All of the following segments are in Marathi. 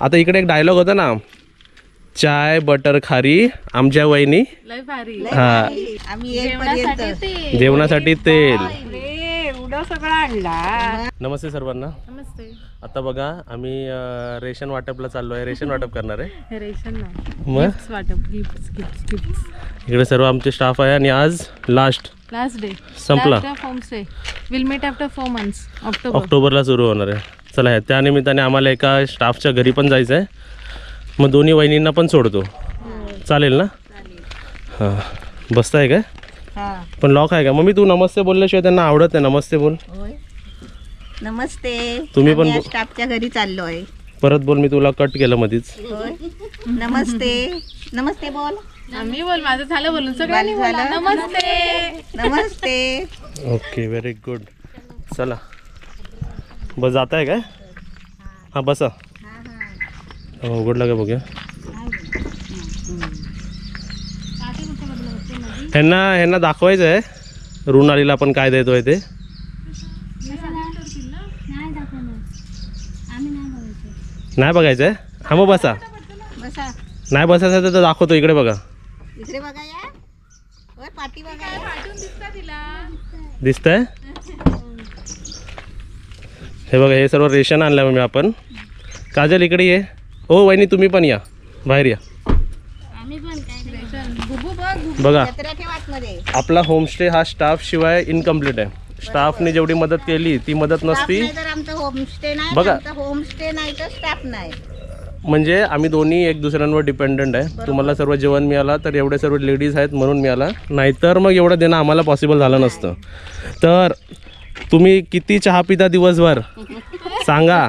आता इकडे एक डायलॉग होता ना. चाय बटर खारी आमच्या वहिनी. लय भारी. हा. आम्ही येईपर्यंत. ते जेवणासाठी तेल. एवढं सगळं आणला. नमस्ते सर्वांना. नमस्ते. आता बघा आम्ही अं, रेशन वाटपला चाललो आहे रेशन वाटप करणार आहे. हे रेशन नाही. मग? गिफ्ट्स वाटप. इकडे सर्व आमचे स्टाफ आहे आणि आज लास्ट लास्ट डे संपला. Home stay will meet after four months October ऑक्टोबरला सुरू होणार आहे. चला ह्या- त्या निमित्ताने आम्हाला एका स्टाफच्या घरी पण जायचं आहे. मग दोन्ही वहिनींना पण सोडतो. चालेल ना? हां. बसताय काय? हा. पण लॉक आहे का? मम्मी तू नमस्ते बोलल्याशिवाय त्यांना आवडत नाही. नमस्ते बोल. होय. नमस्ते. तुम्ही पण स्टाफच्या घरी चाललोय. परत बोल मी तुला कट केलं मधीच. होय. नमस्ते. नमस्ते बोल. मी बोल. माझं झालं बोलून. सगळ्यांनी नमस्ते. नमस्ते. ओके व्हेरी गुड चला. बस जात आहे काय? हां बसा हो, उघडलं का बघूया। ह्यांना ह्यांना दाखवायचं आहे. ऋणालीला आपण काय देतोय ते. नाही बघायचं आहे? हा मग बसा. बसा नाही बसायचं तर दाखवतो इकडे बघा. इकडे बघा या. होय पाठी बघा या. दिसतंय? हे बघा हे सर्व रेशन आणलं मग मी आपण. काजल इकडे ये. हो वहिनी तुम्ही पण या. बाहेर या. बघा आपला होमस्टे हा स्टाफ शिवाय इनकम्प्लीट आहे. स्टाफने जेवढी मदत केली ती मदत नसती. बघा. होमस्टे नाही तर स्टाफ नाही. म्हणजे आम्ही दोन्ही एक दुसऱ्यांवर डिपेंडंट आहे. तुम्हाला सर्व जेवण मिळालं तर एवढे सर्व लेडीज आहेत म्हणून मिळाला. नाहीतर मग एवढं देणं आम्हाला पॉसिबल झालं नसतं. तर तुम्ही किती चहा पिता दिवसभर? सांगा.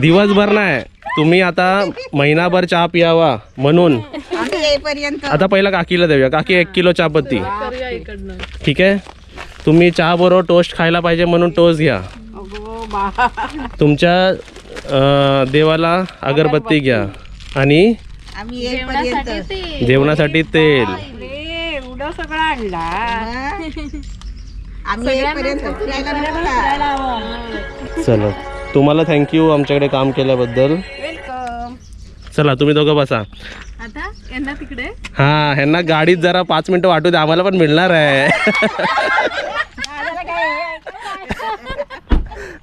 दिवसभर नाही. तुम्ही आता महिनाभर चहा पियावा म्हणून. आता पहिला काकीला देऊया. काकी एक किलो चहापत्ती ठीक आहे? तुम्ही चहा बरोबर टोस्ट खायला पाहिजे म्हणून टोस्ट घ्या. तुमच्या देवाला अगरबत्ती घ्या. आणि जेवणासाठी तेल. सगळं आणला आम्ही येईपर्यंत फिरायला नको का? चला तुम्हाला थँक्यू आमच्याकडे काम केल्याबद्दल. चला तुम्ही दोघं बसा. आता यांना तिकडे. हा ह्यांना गाडीत जरा पाच मिनिटं वाटू दे आम्हाला पण मिळणार आहे.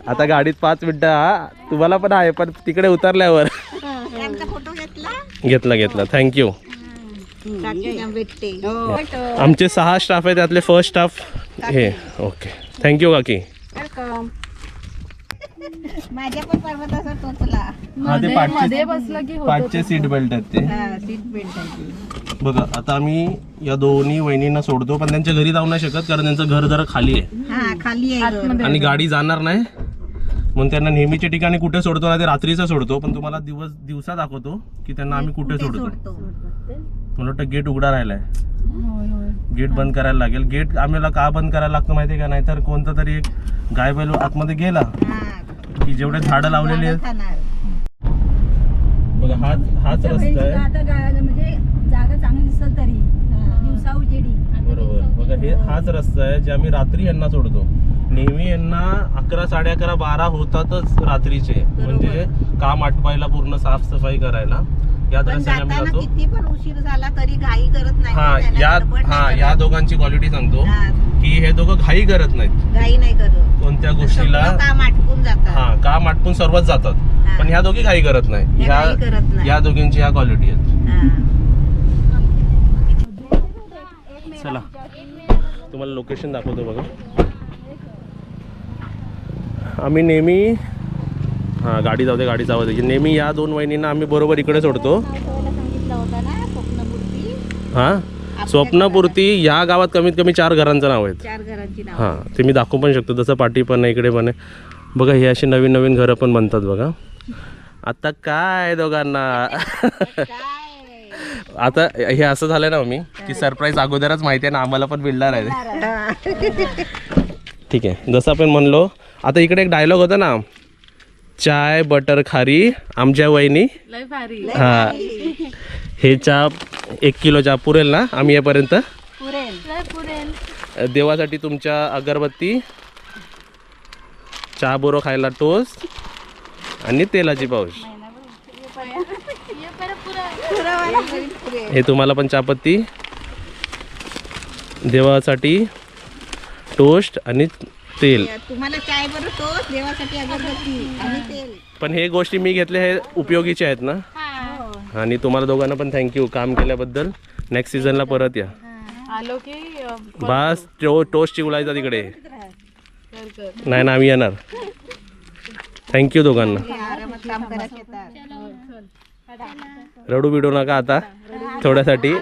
आता गाडीत पाच मिनिटं हा तुम्हाला पण आहे पण तिकडे उतरल्यावर. त्यांचा फोटो घेतला? घेतला घेतला. थँक्यू भेटते. आमचे सहा स्टाफ आहे त्यातले फर्स्ट स्टाफ हे. ओके थँक्यू काकी. वेलकम माझ्या पण पर्वत असा टोचला हा ते मध्ये बसलं की होतं पाचचे सीट बेल्ट आहेत ते. हा सीट बेल्ट आहे बघा आता आम्ही या दोन्ही वहिनींना सोडतो पण त्यांच्या घरी जाऊ नाही शकत कारण त्यांचं घर जरा खाली आहे. हा खाली आहे. आणि गाडी जाणार नाही. म्हणून त्यांना नेहमीच्या ठिकाणी कुठे सोडतो ना ते रात्रीचं सोडतो पण तुम्हाला दिवस दिवसा दाखवतो की त्यांना आम्ही कुठे सोडतो. सोडतो? मला वाटतं गेट उघडा राहिलाय. गेट बंद करायला लागेल. गेट आम्हाला का बंद करायला लागतं माहिती का नाहीतर कोणता तरी एक गाय बैल आतमध्ये गेला हा. की जेवढे झाडं लावलेली आहेत. बघा हाच हाच रस्ता आहे. म्हणजे जागा चांगली दिसल तरी. दिवसा उजेडी. बरोबर. बघा हे हाच रस्ता आहे जे आम्ही रात्री यांना सोडतो. नेहमी यांना अकरा साडे अकरा बारा होतातच रात्रीचे. म्हणजे काम आटवायला पूर्ण साफसफाई करायला. पण जाताना जातो. किती पण उशीर झाला तरी घाई करत नाही हा या गडबड नाही हा करत. या दोघांची क्वालिटी सांगतो हा, की हे दोघं घाई करत नाहीत. घाई नाही करत. कोणत्या गोष्टीला सगळं काम आटकून जातात. हा काम आटपून सर्वच जातात. हा. पण ह्या दोघी घाई करत नाही. ह्या ह्या घाई करत नाही. या दोघींची ह्या क्वालिटी आहेत. हा. चला. तुम्हाला लोकेशन दाखवतो बघा. आम्ही नेहमी हां गाडी जाऊ दे गाडी जाऊ दे. नेहमी या दोन वहिनींना आम्ही बरोबर इकडे सोडतो. हां? स्वप्नपूर्ती या गावात कमीत कमी चार घरांचं नाव आहेत. चार घरांची नाव. हां ते मी दाखवू पण शकतो तसं पाठी पण आहे इकडे पण आहे. बघा हे अशी नवीन नवीन घरं पण बनतात बघा. आता काय दोघांना? आता हे असं झालं ना मी की सरप्राईज अगोदरच माहिती आहे ना आम्हाला पण मिळणार आहे. ठीक आहे जसं आपण म्हणलो आता इकडे एक डायलॉग होता ना चाय बटर खारी आमच्या वहिनी. लय भारी. हा. हे चहा एक किलो चहा पुरेल ना? आम्ही येपर्यंत. पुरेल. लय पुरेल. देवासाठी तुमच्या अगरबत्ती चहा बोरो खायला टोस्ट आणि तेलाची पाऊस हे तुम्हाला पण चहापत्ती. देवासाठी टोस्ट आणि तेल. तुम्हाला चाय बरोबर टोस्ट देवासाठी अगरबत्ती आणि तेल. पण हे गोष्टी मी घेतल्या हे उपयोगीचे आहेत ना? आणि तुम्हाला दोघांना पण थँक्यू काम केल्याबद्दल. नेक्स्ट सीझनला परत या. आलो की बस टो टोस्ट चिवलायचा तिकडे. कर कर. नाही ना आम्ही येणार. थँक्यू दोघांना. रडू बिडू नका आता. थोड्यासाठी.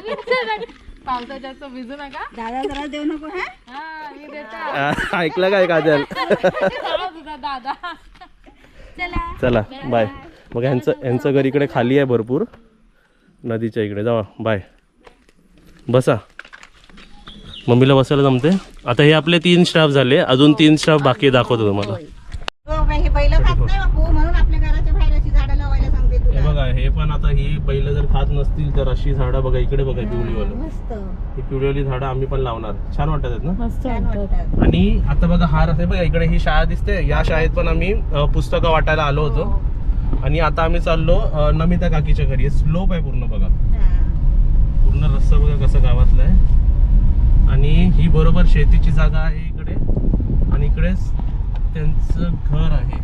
पावसात जास्त भिजू नका. दादा जरा देऊ नको हा? हा मी देते. आ, ऐकलं काय काजल? तुझा दादा. चला. बाय मग ह्यांचं ह्यांचं घर इकडे खाली आहे भरपूर. नदीच्या इकडे. जावा बाय. बसा. मम्मीला बसायला जमते. आता हे आपले तीन स्टाफ झाले. अजून तीन स्टाफ बाकी दाखवतो तुम्हाला हो, हे बैल खात नाही बापू म्हणून आपल्या घराच्या बाहेर अशी झाडं लावायला सांगते हे तुला बघा हे पण आता ही पहिलं जर खात नसतील तर अशी झाडं बघा इकडे बघा पिवळीवालं. मस्त. ही पिवळीवाली झाडं आम्ही पण लावणार. छान वाटत आहेत ना? मस्त छान वाटतात. आणि आता बघा हा रस्ता आहे बघा इकडे ही शाळा दिसते. या शाळेत पण आम्ही अ, पुस्तकं वाटायला आलो होतो. आणि आता आम्ही चाललो अ, नमिता काकीच्या घरी. स्लोप आहे पूर्ण बघा. हा. पूर्ण रस्ता बघा कसा गावातला आहे. आणि ही बरोबर शेतीची जागा आहे इकडे. आणि इकडेच त्यांचं घर आहे.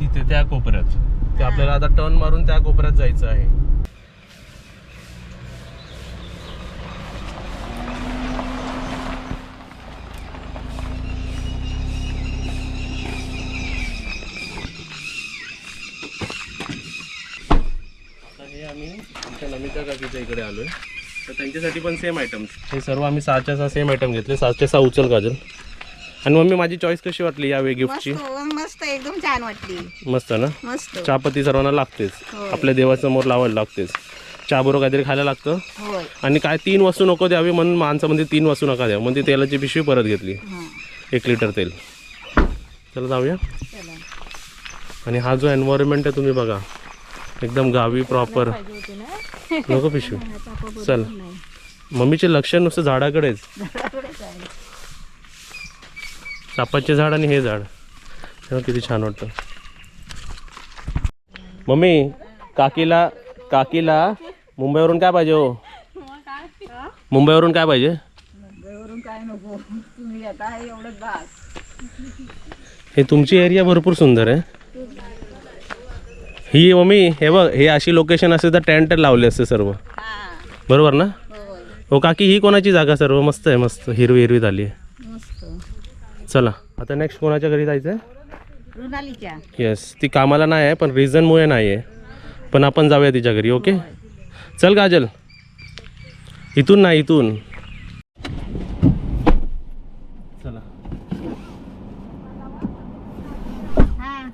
तिथे त्या कोपऱ्यात. ते आपल्याला आता टर्न मारून त्या कोपऱ्यात जायचं आहे. हे आम्ही आमच्या नमिता काकीच्या इकडे आलोय. तर त्यांच्यासाठी पण सेम आयटम्स हे सर्व आम्ही सहाच्या सहा सेम आयटम घेतले. सहाच्या सहा उचल गाजर आणि मम्मी माझी चॉईस कशी वाटली यावेळी गिफ्टची मस्त मस्त एकदम छान वाटली. मस्त ना? मस्त. चहापत्ती सर्वांना लागतेच. होय. आपल्या देवासमोर लावायला लागतेच. चहा बरोबर काहीतरी खायला लागतं. होय. आणि काय तीन वस्तू नको द्यावी म्हणून माणसं म्हणजे तीन वस्तू नका द्या. म्हणून ती तेलाची पिशवी परत घेतली. हा. एक लिटर तेल. चला जाऊया. चला. आणि हा जो एन्व्हायरमेंट आहे तुम्ही बघा. एकदम गावी प्रॉपर नको पिशवी. चल. मम्मीचे लक्ष नुसतं झाडाकडेच. सापाचे झाड आणि हे झाड. तेव्हा किती छान वाटतं. मम्मी काकीला काकीला मुंबईवरून काय पाहिजे हो? मुंबईवरून काय पाहिजे? हे तुमची एरिया भरपूर सुंदर आहे. ही मम्मी हे बघ हे अशी लोकेशन असते तर टेंट लावले असते सर्व. हा. बरोबर ना? होय हो. काकी ही कोणाची जागा सर्व? मस्त आहे मस्त. हिरवी हिरवी झाली आहे. चला. आता नेक्स्ट कोणाच्या घरी जायचं रुणालीच्या येस ती कामाला नाही आहे पण रिझनमुळे नाही आहे. पण आपण जाऊया तिच्या घरी ओके चल काजल. इथून नाही इथून. चला. हा.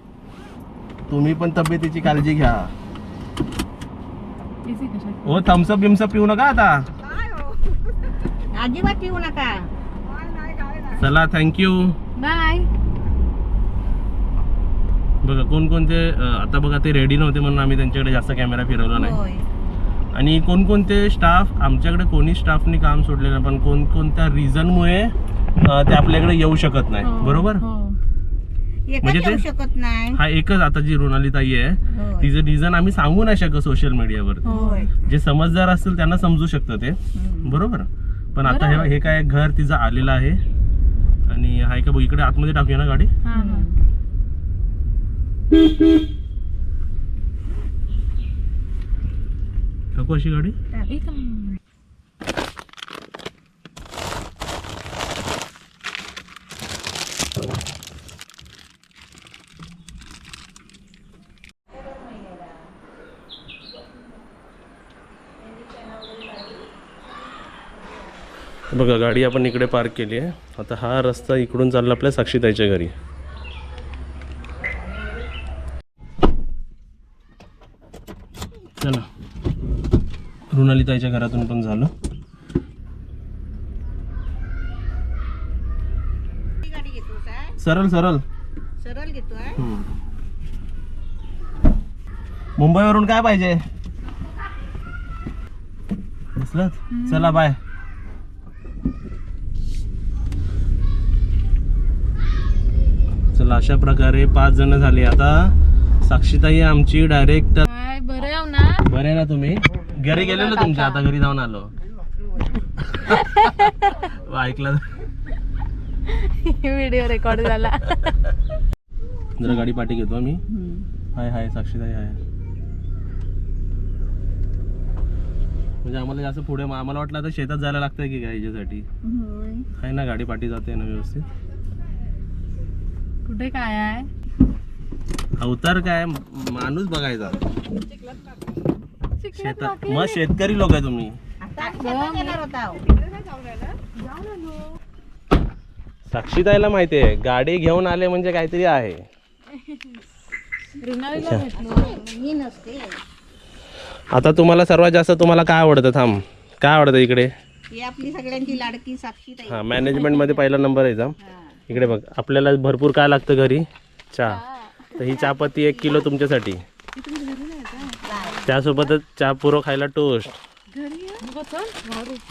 तुम्ही पण तब्येतीची काळजी घ्या. हो थम्सअप बिम्सअप पिऊ नका आता. अजिबात पिऊ नका. चला थँक्यू बाय बघा कोणकोणते आता बघा ते रेडी नव्हते म्हणून आम्ही त्यांच्याकडे जास्त कॅमेरा फिरवला नाही. आणि कोणकोणते स्टाफ आमच्याकडे कोणी स्टाफनी काम सोडलेलं नाही, पण कोणकोणत्या रिझनमुळे ते आपल्याकडे येऊ शकत नाही. बरोबर? हो. म्हणजे ते- शकत नाही. हा एकच आता जी रोनाली ताई आहे. तिचं रिझन आम्ही सांगू नाही शकत सोशल मीडियावर जे समजदार असतील त्यांना समजू शकतं ते. बरोबर? पण आता हे हे काय घर तिचं आलेलं आहे. आणि हाय का बघ इकडे आतमध्ये टाकूया ना गाडी? टाकू अशी गाडी? बघा गाडी आपण इकडे पार्क केली आहे. आता हा रस्ता इकडून चालला आपल्या साक्षीताईच्या घरी. चला. रुणालीताईच्या घरातून पण झालं. घेतो सरळ. सरळ सरळ हम्म. मुंबईवरून काय पाहिजे? दिसलं चला बाय चला अशा प्रकारे पाच जण झाले. आता साक्षीताई आमची डायरेक्ट बरं ना. बरे ना तुम्ही? घरी गेलेलो तुमच्या आता घरी जाऊन आलो. ऐकलं. व्हिडिओ रेकॉर्ड झाला. जरा गाडी पाठी घेतो मी. हाय हाय साक्षीताई हाय. म्हणजे आम्हाला जास्त पुढे आम्हाला वाटलं आता शेतात जायला लागतंय की काय याच्यासाठी? आहे ना गाडी पाठी जाते ना व्यवस्थित. कुठे काय आहे? अवतार काय? माणूस बघायचा. शेतात मग शेतकरी लोक आहे तुम्ही. साक्षीताईला माहिती आहे गाडी घेऊन आले म्हणजे काहीतरी आहे. आता तुम्हाला सर्वात जास्त तुम्हाला काय आवडतं? थांब. काय आवडतं इकडे? ही आपली सगळ्यांची लाडकी साक्षी हां मॅनेजमेंटमध्ये पहिला नंबर यायचा इकडे बघ आपल्याला भरपूर काय लागतं घरी? चहा. तर ही चहापत्ती एक किलो तुमच्यासाठी. त्यासोबतच चहा पुरो खायला टोस्ट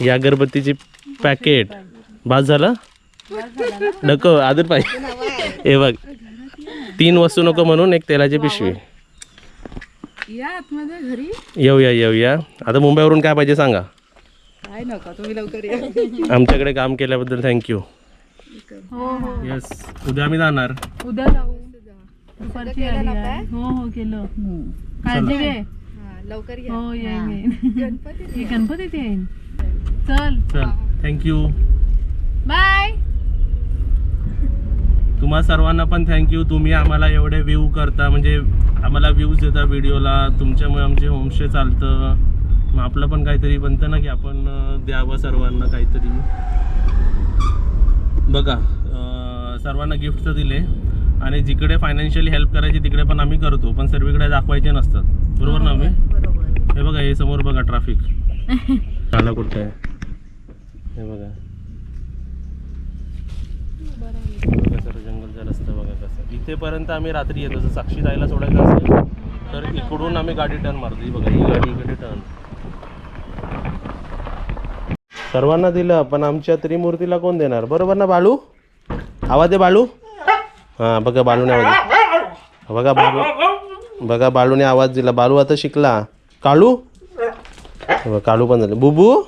ही अगरबत्तीची पॅकेट बाद झालं? नको अजून पाहिजे. हे बघ तीन वस्तू नको म्हणून एक तेलाची पिशवी. या येऊया येऊया. आता मुंबईवरून काय पाहिजे सांगा. या. आमच्याकडे काम केल्याबद्दल थँक्यू हो हो. येस उद्या आम्ही जाणार. उद्या जाऊ. दुपारची आली आहे. हो हो केलं. काळजी घे. लवकर हो येईन येईन. हे गणपतीत येईन. चल. चल. थँक्यू बाय तुम्हा सर्वांना पण थँक्यू तुम्ही आम्हाला एवढे व्ह्यू करता. म्हणजे आम्हाला व्ह्यूज देता व्हिडिओला तुमच्यामुळे आमचे होमस्टे चालतं. मग आपलं पण काहीतरी बनतं ना की आपण अं, द्यावं सर्वांना काहीतरी. बघा सर्वांना गिफ्ट तर दिले आणि जिकडे फायनान्शियली हेल्प करायची तिकडे पण आम्ही करतो पण सर्वीकडे दाखवायचे नसतात. बरोबर ना आम्ही? बरोबर. हे बघा हे समोर बघा ट्रॅफिक झालं कुठं आहे? हे बघा. बघा सर जंगलचा रस्ता बघा कसं. इथेपर्यंत आम्ही रात्री येतो. जसं साक्षी जायला सोडायचं असेल तर इकडून आम्ही गाडी टर्न मारतो. ही बघा ही गाडी इकडे टर्न सर्वांना दिलं पण आमच्या त्रिमूर्तीला कोण देणार? बरोबर ना बाळू? आवाज आहे बाळू. हां बघा बाळूने आवाज बघा बाळू. बघा बाळूने आवाज दिला. बाळू आता शिकला. काळू काळू पण झालं. बुबू?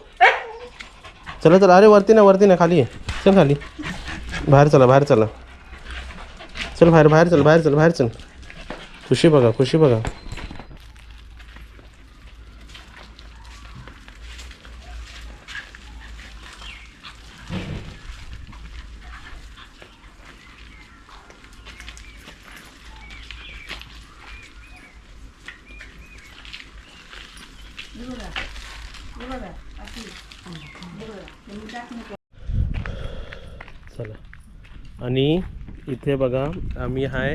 चला चला. अरे वरती ना वरती ना खाली चल खाली. बाहेर चला बाहेर चला. चल बाहेर बाहेर चल बाहेर चल बाहेर चल. खुशी बघा खुशी बघा. आणि इथे बघा आम्ही आहे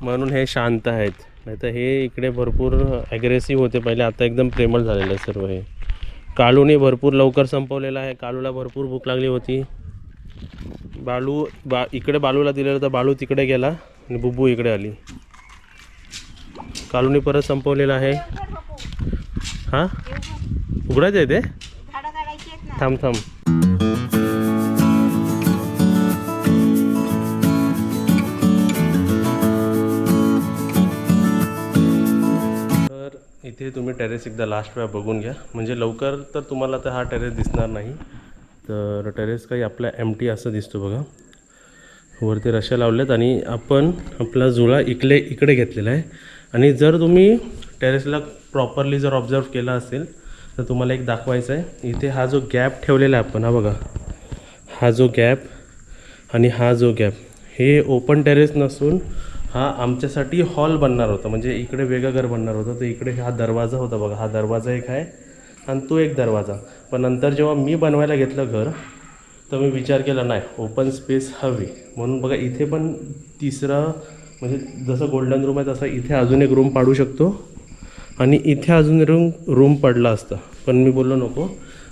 म्हणून हे शांत आहेत. नाही तर हे इकडे भरपूर ॲग्रेसिव्ह होते पहिले. आता एकदम प्रेमळ झालेलं आहे सर्व हे. काळूने भरपूर लवकर संपवलेलं आहे. काळूला भरपूर भूक लागली होती. बाळू बा इकडे बाळूला दिलेलं तर बाळू तिकडे गेला आणि बुब्बू इकडे आली. काळूने परत संपवलेलं आहे. हां? उघडायचं आहे ते? थांब थांब. टेरेस एकदा लास्ट वेळा बघून घ्या. म्हणजे लवकर तर तुम्हाला तर हा टेरेस दिसणार नाही. तर टेरेस काही आपला एम टी असं दिसतो बघा. वरती रश्या लावल्यात आणि आपण आपला जुळा इकडे इकडे घेतलेला आहे. आणि जर तुम्ही टेरेसला प्रॉपरली जर ऑब्झर्व केला असेल तर तुम्हाला एक दाखवायचं आहे. इथे हा जो गॅप ठेवलेला आहे आपण हा बघा. हा जो गॅप आणि हा जो गॅप हे ओपन टेरेस नसून हा आमच्यासाठी हॉल बनणार होता. म्हणजे इकडे वेगळं घर बनणार होतं. तर इकडे हा दरवाजा होता बघा. हा दरवाजा एक आहे आणि तो एक दरवाजा. पण नंतर जेव्हा मी बनवायला घेतलं घर तर मी विचार केला नाही ओपन स्पेस हवी. म्हणून बघा इथे पण तिसरा म्हणजे जसं गोल्डन रूम आहे तसं इथे अजून एक रूम पाडू शकतो. आणि इथे अजून रूम रूम पडला असता. पण मी बोललो नको.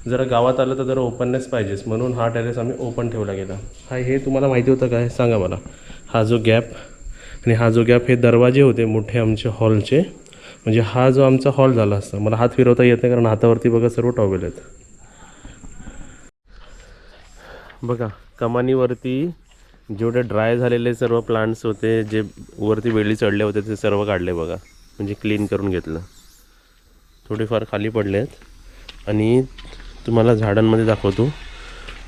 जरा गावात आलं तर जरा ओपननेस पाहिजेच. म्हणून हा टेरेस आम्ही ओपन ठेवला गेला. हा हे तुम्हाला माहिती होतं काय? सांगा मला. हा जो गॅप आणि हा जो गॅप हे दरवाजे होते मोठे आमचे हॉलचे म्हणजे हा जो आमचा हॉल झाला असता मला हात फिरवता येत नाही कारण हातावरती बघा सर्व टॉवेल आहेत. बघा कमानीवरती जेवढे ड्राय झालेले सर्व प्लांट्स होते जे वरती वेळी चढले होते ते सर्व काढले बघा. म्हणजे क्लीन करून घेतलं. थोडेफार खाली पडले आहेत आणि तुम्हाला झाडांमध्ये दाखवतो.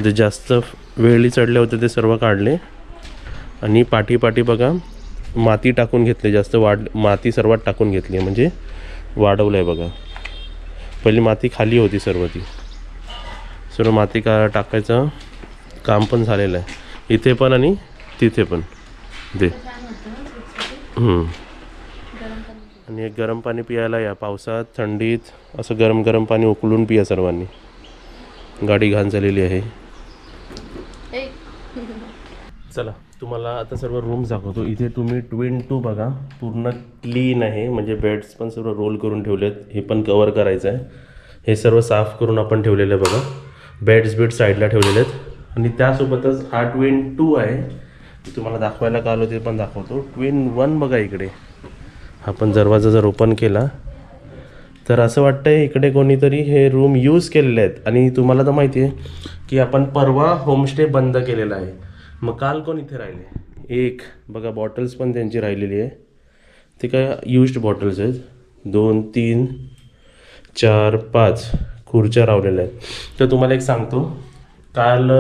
जे जास्त वेळी चढले होते ते सर्व काढले. आणि पाठी पाठी बघा माती टाकून घेतली जास्त वाढ माती सर्वात टाकून घेतली आहे. म्हणजे वाढवलं आहे बघा. पहिली माती खाली होती सर्व ती. सर्व माती का टाकायचं काम पण झालेलं आहे. इथे पण आणि तिथे पण. ते आणि एक गरम पाणी पियायला या पावसात थंडीत असं गरम गरम पाणी उकळून पिया सर्वांनी. गाडी घाण झालेली आहे. चला तुम्हाला आता सर्व रूम्स दाखवतो. इथे तुम्ही ट्विन टू बघा. पूर्ण क्लीन आहे. म्हणजे बेड्स पण सर्व रोल करून ठेवलेत. हे पण कवर करायचं आहे हे सर्व साफ करून आपण ठेवलेलं आहे बघा. बेड्स बीड साईडला ठेवलेले आहेत आणि त्यासोबतच हा ट्विन टू आहे. तुम्हाला दाखवायला का आलो ते पण दाखवतो. ट्विन वन बघा इकडे. आपण दरवाजा जर ओपन केला तर असं वाटतंय इकडे कोणीतरी हे रूम यूज केलेले आहेत. आणि तुम्हाला तर माहिती आहे की आपण परवा होमस्टे बंद केलेला आहे. मग काल कोण इथे राहिले? एक बघा बॉटल्स पण त्यांची राहिलेली आहे. ते काय युज्ड बॉटल्स आहेत. दोन तीन चार पाच खुर्च्या रावलेल्या आहेत. तर तुम्हाला एक सांगतो. काल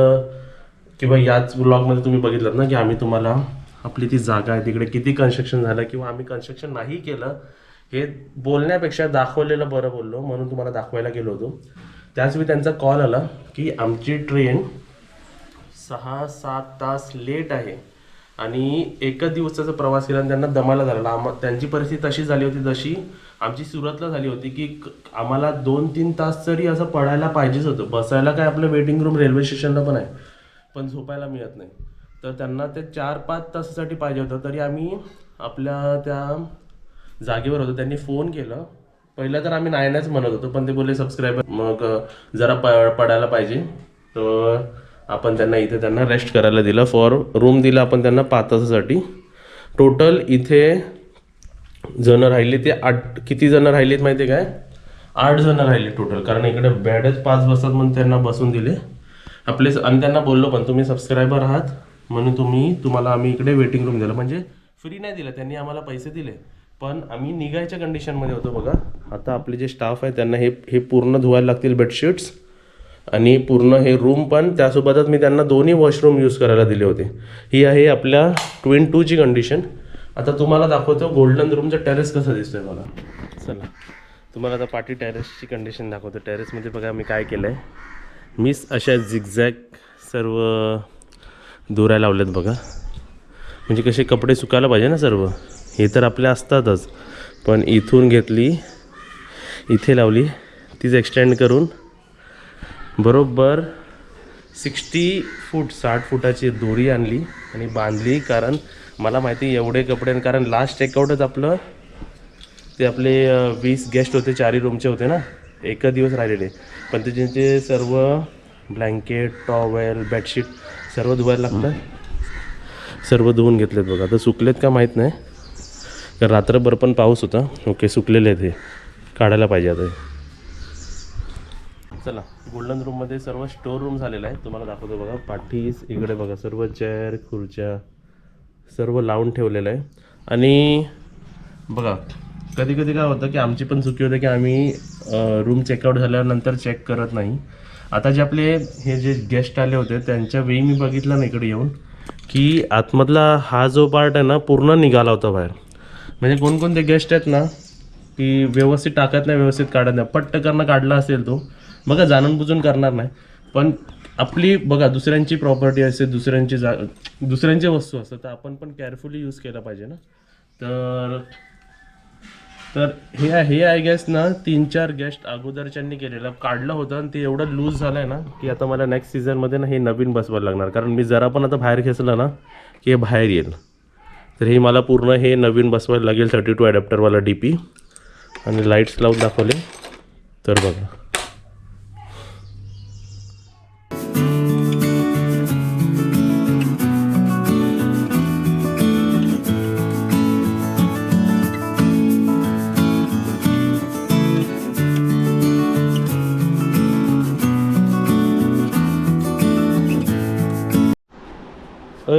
किंवा याच ब्लॉगमध्ये तुम्ही बघितलं ना की आम्ही तुम्हाला आपली ती जागा आहे तिकडे किती कन्स्ट्रक्शन झालं किंवा आम्ही कन्स्ट्रक्शन नाही केलं हे बोलण्यापेक्षा दाखवलेलं बरं बोललो म्हणून तुम्हाला दाखवायला गेलो होतो. त्याच वेळी त्यांचा कॉल आला की आमची ट्रेन सहा सात तास लेट आहे. आणि एकच दिवसाचा प्रवास केला आणि त्यांना दमाला झालेला आम त्यांची परिस्थिती तशी झाली होती जशी आमची सुरतला झाली होती की क- आम्हाला दोन तीन तास तरी असं पडायला पाहिजेच होतं. बसायला काय आपलं वेटिंग रूम रेल्वे स्टेशनला पण आहे. पण झोपायला मिळत नाही. तर त्यांना ते चार पाच तासासाठी पाहिजे होतं. तरी आम्ही आपल्या त्या जागेवर होतो. त्यांनी फोन केलं. पहिलं तर आम्ही नाही नाहीच म्हणत होतो पण ते बोलले सबस्क्रायबर मग जरा प पडायला पाहिजे. तर आपण त्यांना इथे त्यांना रेस्ट करायला दिलं. फॉर रूम दिला आपण त्यांना पाच तासासाठी. टोटल इथे जणं राहिले ते आठ किती जणं राहिलेत माहिती आहे काय? आठ जणं राहिले टोटल कारण इकडे बॅडच पाच बसतात म्हणून त्यांना बसून दिले. आपले आणि त्यांना बोललो पण तुम्ही सबस्क्रायबर आहात म्हणून तुम्ही तुम्हाला आम्ही इकडे वेटिंग रूम दिलं. म्हणजे फ्री नाही दिलं त्यांनी आम्हाला पैसे दिले. पण आम्ही निघायच्या कंडिशनमध्ये होतो बघा. आता आपले जे स्टाफ आहे त्यांना हे हे पूर्ण धुवायला लागतील बेडशीट्स आणि पूर्ण हे रूम पण त्यासोबतच मी त्यांना दोन्ही वॉशरूम यूज करायला दिले होते. ही आहे आपल्या ट्विन टूची कंडिशन आता तुम्हाला दाखवतो गोल्डन रूमचं टेरेस कसं दिसतोय मला चला. तुम्हाला आता पाठी टेरेसची कंडिशन दाखवतो. टेरेसमध्ये बघा मी काय केलं आहे मीच अशा झिगझॅग सर्व दोऱ्या लावल्यात बघा. म्हणजे कसे कपडे सुकायला पाहिजे ना सर्व? हे तर आपल्या असतातच. पण इथून घेतली इथे लावली तीच एक्सटेंड करून बरोबर सिक्स्टी फूट साठ फुटाची दोरी आणली आणि बांधली कारण मला माहिती एवढे कपडे आणि कारण लास्ट चेकआउटच आपलं ते आपले वीस गेस्ट होते चारही रूमचे होते ना एकच दिवस राहिलेले. पण ते त्यांचे सर्व ब्लँकेट टॉवेल बेडशीट सर्व धुवायला लागतं. सर्व धुवून घेतलेत बघा. आता सुकलेत का माहीत नाही. कारण रात्रभर पण पाऊस होता. ओके सुकलेले आहेत हे. काढायला पाहिजे आता. चला गोल्डन रूममध्ये सर्व स्टोर रूम झालेला आहे तुम्हाला दाखवतो बघा पाठीस इकडे बघा सर्व चेअर खुर्च्या सर्व लावून ठेवलेलं आहे. आणि बघा कधी कधी काय होतं की आमची पण चुकी होते की आम्ही रूम चेकआउट झाल्यानंतर चेक करत नाही. आता जे आपले हे जे गेस्ट आले होते त्यांच्या वेळी मी बघितलं ना इकडे येऊन की आतमधला हा जो पार्ट आहे ना पूर्ण निघाला होता बाहेर. म्हणजे कोणकोणते गेस्ट आहेत ना की व्यवस्थित टाकत नाही व्यवस्थित काढत नाही. पट्ट करणं काढला असेल तो बघा जाणून बुजून करणार नाही. पण आपली बघा दुसऱ्यांची प्रॉपर्टी असते दुसऱ्यांची जा दुसऱ्यांची वस्तू असतात तर आपण पण केअरफुली यूज केला पाहिजे ना. तर तर हे हे आय गेस ना तीन चार गेस्ट अगोदरच्यांनी केलेलं. काढलं होतं आणि ते एवढं लूज झालं आहे ना की आता मला नेक्स्ट सीझनमध्ये ना हे नवीन बसवायला लागणार. कारण मी जरा पण आता बाहेर खेचलं ना की हे बाहेर येईल. तर हे मला पूर्ण हे नवीन बसवायला लागेल थर्टी टू ॲडॅप्टरवाला डी पी आणि लाईट्स लावून दाखवले. तर बघा.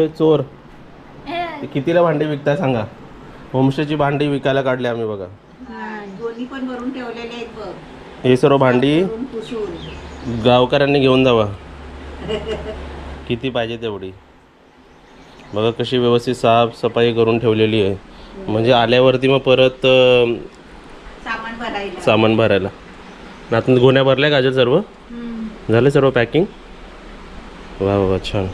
अय चोर ते कितीला भांडी विकताय सांगा. होमस्टेची भांडी विकायला काढली आम्ही बघा. भांडी पण भरून ठेवलेली आहेत बघ. हे सर्व भांडी भरून पुसून. गावकऱ्यांनी घेऊन जावा. किती पाहिजे तेवढी. बघा कशी व्यवस्थित साफसफाई करून ठेवलेली आहे. म्हणजे आल्यावरती मग परत अं, सामान भरायला. सामान भरायला. आता गोण्या भरल्या गाजर सर्व? झालं सर्व पॅकिंग? वा वा वा छान.